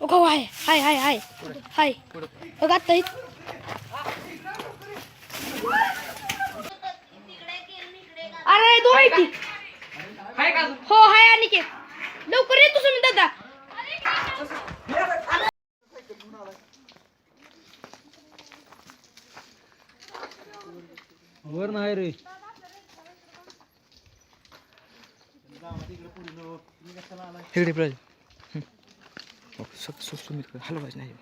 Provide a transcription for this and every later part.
हो हाय हाय हाय हाय हाय. बघ आता हि- अरे दोन आहे ती. हो हाय आणि के लवकर येतो तुम्ही दादा. वर नाही रे. प्राज सुमित हलवायचं नाही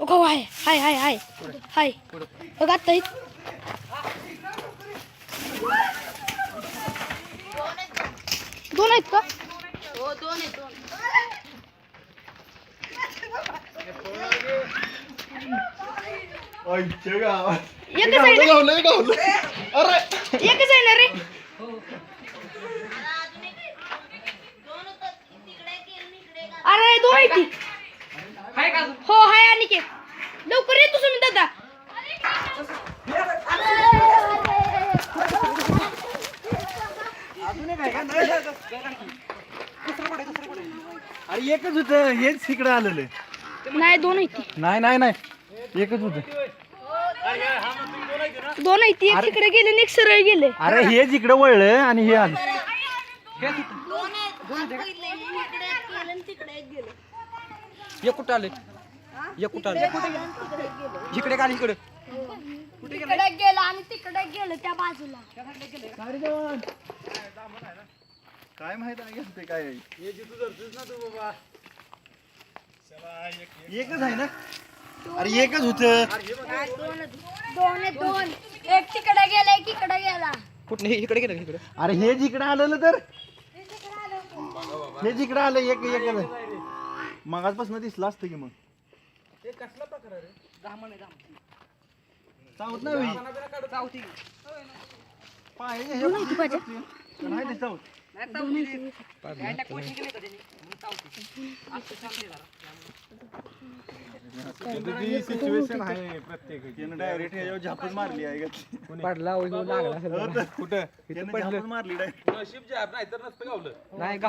हो हाय हाय हाय हाय हाय बघ आता हि- दोन आहेत का एकच आहे ना एकच आहे ना रे. अरे दोन आहे ती हो हाय आणि के? लवकर येतो तुम्ही दादा अरे एकच होत. हेच इकडे आलेलं नाही दोन आहे ती. नाही नाही नाही. एकच होत. दोन आहे ती एक तिकडे गेले आणि एक सरळ गेले. अरे हेच इकडे वळलं आणि हे आलं. ये कुठं आले ये कुठं आले इकडे का इकडे? तिकडे गेला आणि तिकडे गेलं त्या बाजूला. काय माहीत आहे? ते काय एकच आहे ना? अरे एकच होत. दोन एक तिकडे गेला एक इकडे गेला. कुठं नाही इकडे गेलं इकडे? अरे हेच इकडे आलेलं तर? हेच इकडे आलं एक एक मगाचपासून दिसलं असतं की मग. चावत नाही. पायाचे हे नाही ते चावत. सिच्युएशन आहे प्रत्येक डायरेक्ट झापच मारली आहे का पडला लागला कुठं? मारली डायरेक्ट नाही का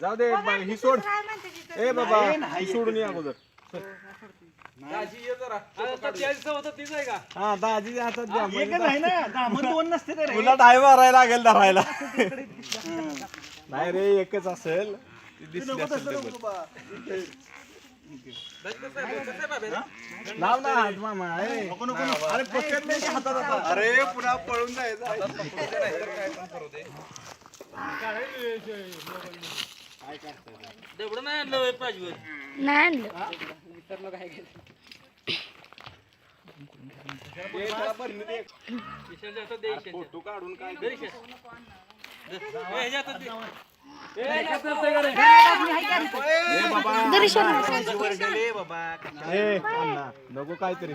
जाऊ दे बा- ही सोड. ए बाबा ही सोडून ये अगोदर. हा दाजी हातात द्या एकच आहे ना? दामन दोन नसते तर तुला डाय मारायला लागेल धरायला. नाही रे एकच असेल. दिसली. लाव ना हात मामा ए. अरे पकड नाही की हातात आता. अरे पुन्हा पळून जायचं. नाही आणलं. फोटो काढून काय? अण्णा नको काहीतरी.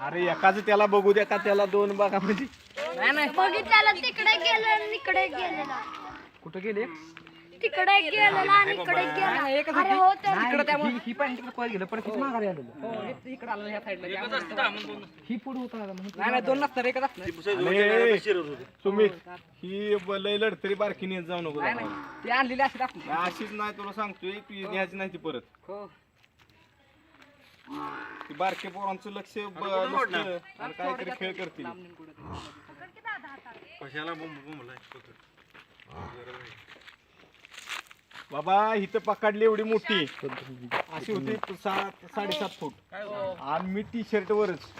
अरे एकाच त्याला बघू द्या का त्याला दोन बघा म्हणजे. बघितल्याला तिकडे गेलं आणि इकडे गेलेला. कुठं गेले? तिकडे गेलेला आणि इकडे गेला. अरे हो तर त्यामुळे ही पण तिकडे पळत गेलं किती माघारी आलेलं. इकडे आलं ह्या साईडला ही पुढे होता नाही नाही दोन नसतं एकच असतं. अरे, सुमित ही ब- लय लढतरी बारकी नेत जाऊ नको नाही नाही ते आणलेली अशी दाखवली अशीच नाही तुला सांगतोय ती न्यायची नाही ती परत. हो. ती बारके पोरांचं लक्ष ब- नसतं आणि काहीतरी खेळ करतील. बाबा इथं पकडली एवढी मोठी. अशी होती. सात साडेसात फूट. आणि मी टी शर्ट वरच.